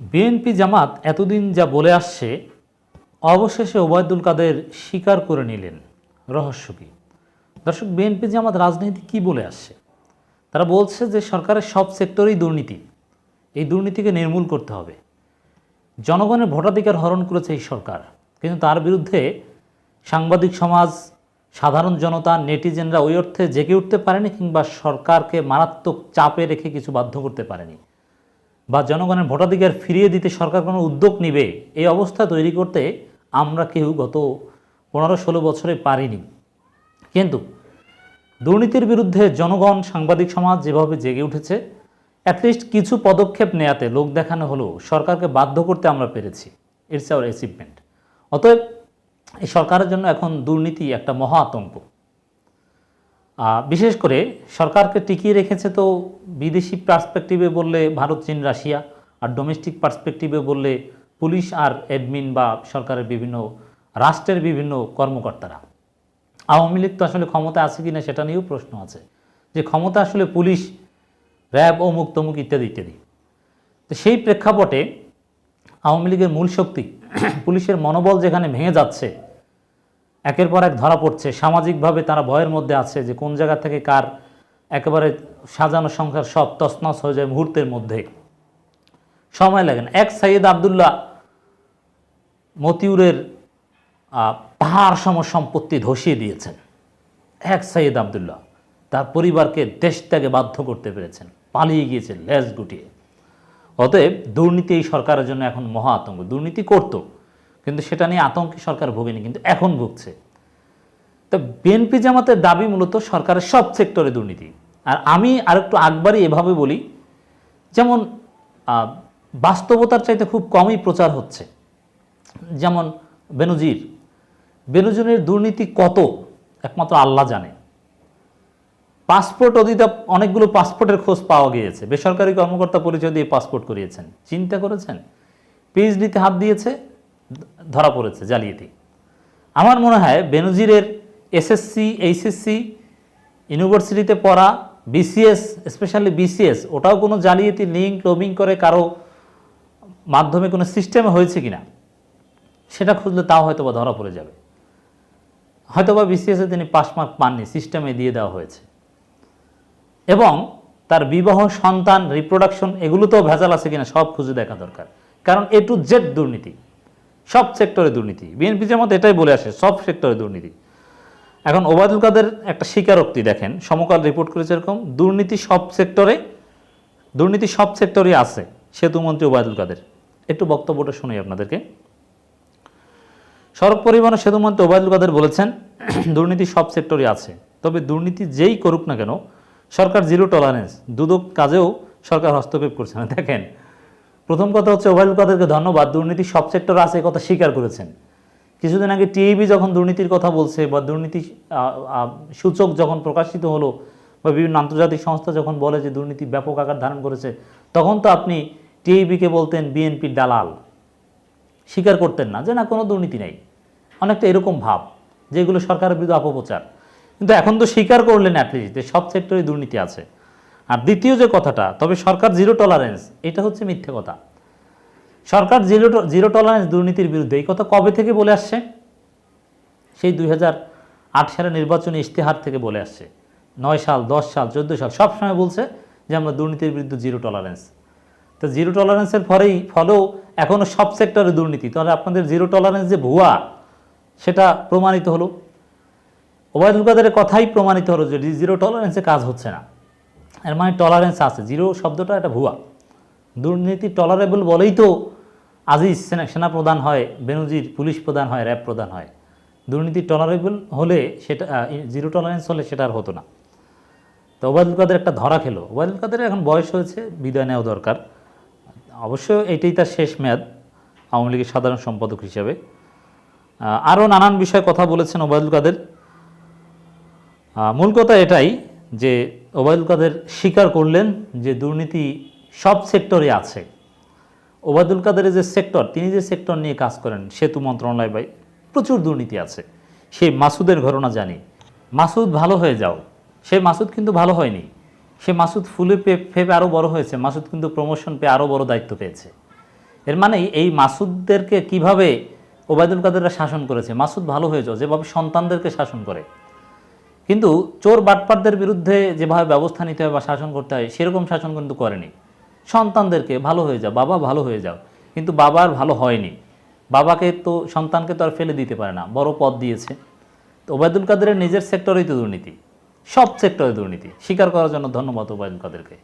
BNP জামাত এতদিন যা বলে আসছে, অবশেষে ওবায়দুল কাদের স্বীকার করে নিলেন। রহস্য কি? দর্শক, বিএনপি জামাত রাজনীতি কি বলে আসছে? তারা বলছে যে সরকারের সব সেক্টরেই দুর্নীতি। এই দুর্নীতিকে নির্মূল করতে হবে। জনগণের ভোটাধিকার হরণ করেছে এই সরকার। কিন্তু তার বিরুদ্ধে সাংবাদিক সমাজ, সাধারণ জনতা, নেটিজেনরা ওই অর্থে জেগে উঠতে পারেনি কিংবা সরকারকে মারাত্মক চাপে রেখে কিছু বাধ্য করতে পারেনি। বা জনগণের ভোটাধিকার ফিরিয়ে দিতে সরকার কোনো উদ্যোগ নেবে, এই অবস্থা তৈরি করতে আমরা কেউ গত পনেরো ষোলো বছরে পারিনি। কিন্তু দুর্নীতির বিরুদ্ধে জনগণ, সাংবাদিক সমাজ যেভাবে জেগে উঠেছে অ্যাটলিস্ট কিছু পদক্ষেপ নেয়াতে লোক দেখানো হলেও সরকারকে বাধ্য করতে আমরা পেরেছি। ইটস আওয়ার অ্যাচিভমেন্ট অতএব এই সরকারের জন্য এখন দুর্নীতি একটা মহা আতঙ্ক। বিশেষ করে সরকারকে টিকিয়ে রেখেছে তো বিদেশি পার্সপেক্টিভে বললে ভারত, চীন, রাশিয়া, আর ডোমেস্টিক পার্সপেক্টিভে বললে পুলিশ আর অ্যাডমিন বা সরকারের বিভিন্ন, রাষ্ট্রের বিভিন্ন কর্মকর্তারা। আওয়ামী লীগ তো আসলে ক্ষমতা আছে কি না সেটা নিয়েও প্রশ্ন আছে। যে ক্ষমতা আসলে পুলিশ, র্যাব, অমুক, তমুক ইত্যাদি ইত্যাদি। তো সেই প্রেক্ষাপটে আওয়ামী লীগের মূল শক্তি, পুলিশের মনোবল যেখানে ভেঙে যাচ্ছে একের পর এক ধরা পড়ছে। সামাজিকভাবে তারা ভয়ের মধ্যে আছে যে কোন জায়গা থেকে কার একেবারে সাজানো সংখ্যার সব তছনছ হয়ে যায় মুহূর্তের মধ্যে। সময় লাগে না। এক সাইয়েদ আবদুল্লাহ মতিউরের পাহাড় সম সম্পত্তি ধসিয়ে দিয়েছেন। এক সাইয়েদ আবদুল্লাহ তার পরিবারকে দেশ ত্যাগে বাধ্য করতে পেরেছেন। পালিয়ে গিয়েছেন লেজ গুটিয়ে। অতএব দুর্নীতি এই সরকারের জন্য এখন মহা আতঙ্ক। দুর্নীতি করতো। কিন্তু সেটা নিয়ে আতঙ্কে সরকার ভোগেনি, কিন্তু এখন ভুগছে। তো বিএনপি জামাতের দাবি মূলত সরকারের সব সেক্টরে দুর্নীতি। আর আমি আরেকটু আগবারই এভাবে বলি, যেমন বাস্তবতার চাইতে খুব কমই প্রচার হচ্ছে। যেমন, বেনজির। বেনজিরের দুর্নীতি কত, একমাত্র আল্লাহ জানে। পাসপোর্ট অধিদপ অনেকগুলো পাসপোর্টের খোঁজ পাওয়া গিয়েছে। বেসরকারি কর্মকর্তা পরিচয় দিয়ে পাসপোর্ট করিয়েছেন। চিন্তা করেছেন? পিএইচডিতে হাত দিয়েছে। ধরা পড়েছে জালিয়াতি। আমার মনে হয় বেনজিরের এসএসসি, এইচএসসি ইউনিভার্সিটিতে পড়া বিসিএস, স্পেশালি বিসিএস, ওটাও কোনো জালিয়াতি লিঙ্ক লবিং করে কারও মাধ্যমে কোনো সিস্টেমে হয়েছে কিনা, সেটা খুঁজলে তাও হয়তো বা ধরা পড়ে যাবে। হয়তো বা বিসিএসে তিনি পাস মার্ক পাননি, সিস্টেমে দিয়ে দেওয়া হয়েছে। এবং তার বিবাহ, সন্তান রিপ্রোডাকশন এগুলোতেও ভেজাল আছে কিনা সব খুঁজে দেখা দরকার। কারণ এ টু জেড দুর্নীতি। সব সেক্টরে দুর্নীতি। বিএনপি জামাত এটাই বলে আসে, সব সেক্টরে দুর্নীতি। এখন ওবায়দুল কাদের একটা স্বীকারোক্তি দেখেন, সমকাল রিপোর্ট করেছে এরকম, দুর্নীতি সব সেক্টরে, দুর্নীতি সব সেক্টরে আছে, সেতুমন্ত্রী ওবায়দুল কাদের। একটু বক্তব্যটা শুনি আপনাদেরকে। সড়ক পরিবহন সেতুমন্ত্রী ওবায়দুল কাদের বলেছেন, দুর্নীতি সব সেক্টরে আছে, তবে দুর্নীতি যেই করুক না কেন, সরকার জিরো টলারেন্স দুদক কাজেও সরকার হস্তক্ষেপ করছে না। দেখেন প্রথম কথা হচ্ছে ওবায়দুল কাদেরকে ধন্যবাদ, দুর্নীতি সব সেক্টর আছে কথা স্বীকার করেছেন। কিছুদিন আগে টিএবি যখন দুর্নীতির কথা বলছে বা দুর্নীতি সূচক যখন প্রকাশিত হলো বা বিভিন্ন আন্তর্জাতিক সংস্থা যখন বলে যে দুর্নীতি ব্যাপক আকার ধারণ করেছে, তখন তো আপনি টিএবিকে বলতেন বিএনপির দালাল। স্বীকার করতেন না যে না, কোনো দুর্নীতি নেই। অনেকটা এরকম ভাব যেগুলো সরকারের বিরুদ্ধে অপপ্রচার। কিন্তু এখন তো স্বীকার করলেন অ্যাটলিস্ট যে সব সেক্টরে দুর্নীতি আছে। আর দ্বিতীয় যে কথাটা, তবে সরকার জিরো টলারেন্স এটা হচ্ছে মিথ্যে কথা। সরকার জিরো জিরো টলারেন্স দুর্নীতির বিরুদ্ধে, এই কথা কবে থেকে বলে আসছে? সেই দুই আট সালের নির্বাচনী ইশতেহার থেকে বলে আসছে। নয় সাল, দশ সাল, চোদ্দ সাল, সব সময় বলছে যে আমরা দুর্নীতির বিরুদ্ধে জিরো টলারেন্স তো জিরো টলারেন্সের ফলেই, ফলেও এখনও সব সেক্টরে দুর্নীতি। তাহলে আপনাদের জিরো টলারেন্স যে ভুয়া, সেটা প্রমাণিত হলো। ওবায়দুল কাদেরের কথাই প্রমাণিত হলো যে জিরো টলারেন্সে কাজ হচ্ছে না। এর মানে টলারেন্স আছে। জিরো শব্দটা এটা ভুয়া। দুর্নীতি টলারেবল বলেই তো আজিজ সেনা প্রধান হয়, বেনজির পুলিশ প্রধান হয়, র্যাব প্রধান হয়। দুর্নীতি টলারেবল হলে সেটা জিরো টলারেন্স হলে সেটা আর হতো না। তো ওবায়দুল কাদের একটা ধরা খেলো। ওবায়দুল কাদের এখন বয়স হয়েছে, বিদায় নেওয়া দরকার। অবশ্য এটাই তার শেষ মেয়াদ, আওয়ামী লীগের সাধারণ সম্পাদক হিসাবে। আরও নানান বিষয়ে কথা বলেছেন ওবায়দুল কাদের। মূল কথা এটাই যে ওবায়দুল কাদের স্বীকার করলেন যে দুর্নীতি সব সেক্টরে আছে। ওবায়দুল কাদেরের যে সেক্টর, তিনি যে সেক্টর নিয়ে কাজ করেন, সেতু মন্ত্রণালয় বা প্রচুর দুর্নীতি আছে। সেই মাসুদের ঘটনা জানি। মাসুদ ভালো হয়ে যাও। সে মাসুদ কিন্তু ভালো হয়নি। সে মাসুদ ফুলে ফেপে আরও বড় হয়েছে। মাসুদ কিন্তু প্রমোশন পেয়ে আরও বড় দায়িত্ব পেয়েছে। এর মানে এই মাসুদদেরকে কীভাবে ওবায়দুল কাদেররা শাসন করেছে? মাসুদ ভালো হয়ে যাও, যেভাবে সন্তানদেরকে শাসন করে। কিন্তু চোর বাটপারদের বিরুদ্ধে যেভাবে ব্যবস্থা নিতে হয় বা শাসন করতে হয়, সেরকম শাসন কিন্তু করেনি। সন্তানদেরকে ভালো হয়ে যাও, বাবা ভালো হয়ে যাও, কিন্তু বাবার ভালো হয়নি। বাবাকে তো, সন্তানকে তো আর ফেলে দিতে পারে না, বড় পদ দিয়েছে। তো ওবায়দুল কাদেরের নিজের সেক্টরেই তো দুর্নীতি, সব সেক্টরে দুর্নীতি। স্বীকার করার জন্য ধন্যবাদ ওবায়দুল কাদেরকে।